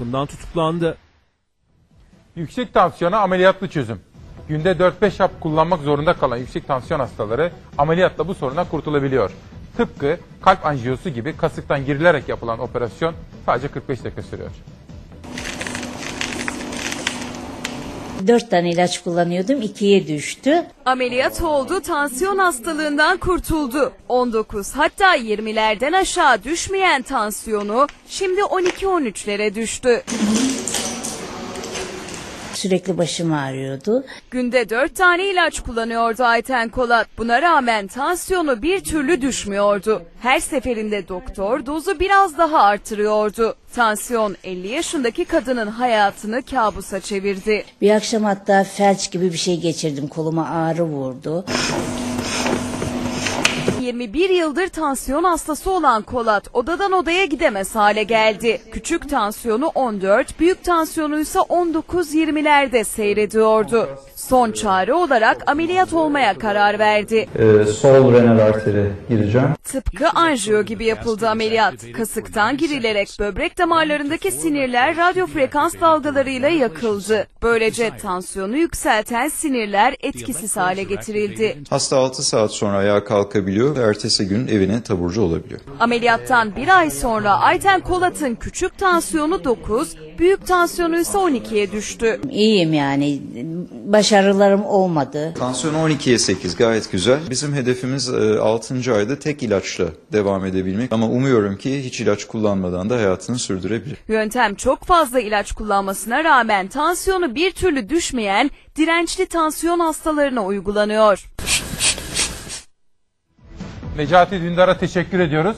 Bundan tutuklandı. Yüksek tansiyona ameliyatlı çözüm. Günde 4-5 hap kullanmak zorunda kalan yüksek tansiyon hastaları ameliyatla bu soruna kurtulabiliyor. Tıpkı kalp anjiyosu gibi kasıktan girilerek yapılan operasyon sadece 45 dakika sürüyor. Dört tane ilaç kullanıyordum, ikiye düştü. Ameliyat oldu, tansiyon hastalığından kurtuldu. 19 hatta 20'lerden aşağı düşmeyen tansiyonu şimdi 12-13'lere düştü. Sürekli başım ağrıyordu. Günde 4 tane ilaç kullanıyordu Ayten Kolat. Buna rağmen tansiyonu bir türlü düşmüyordu. Her seferinde doktor dozu biraz daha artırıyordu. Tansiyon 50 yaşındaki kadının hayatını kabusa çevirdi. Bir akşam hatta felç gibi bir şey geçirdim. Koluma ağrı vurdu. 21 yıldır tansiyon hastası olan Kolat odadan odaya gidemez hale geldi. Küçük tansiyonu 14, büyük tansiyonu ise 19-20'lerde seyrediyordu. Son çare olarak ameliyat olmaya karar verdi. Ee, sol renal arteri gireceğim. Tıpkı anjiyo gibi yapıldı ameliyat. Kasıktan girilerek böbrek damarlarındaki sinirler radyo frekans dalgalarıyla yakıldı. Böylece tansiyonu yükselten sinirler etkisiz hale getirildi. Hasta 6 saat sonra ayağa kalkabiliyor ve ertesi gün evine taburcu olabiliyor. Ameliyattan bir ay sonra Ayten Kolat'ın küçük tansiyonu 9, büyük tansiyonu ise 12'ye düştü. İyiyim yani. Başarılarım olmadı. Tansiyon 12'ye 8 gayet güzel. Bizim hedefimiz 6. ayda tek ilaçla devam edebilmek. Ama umuyorum ki hiç ilaç kullanmadan da hayatını sürdürebilir. Yöntem çok fazla ilaç kullanmasına rağmen tansiyonu bir türlü düşmeyen dirençli tansiyon hastalarına uygulanıyor. Necati Dündar'a teşekkür ediyoruz.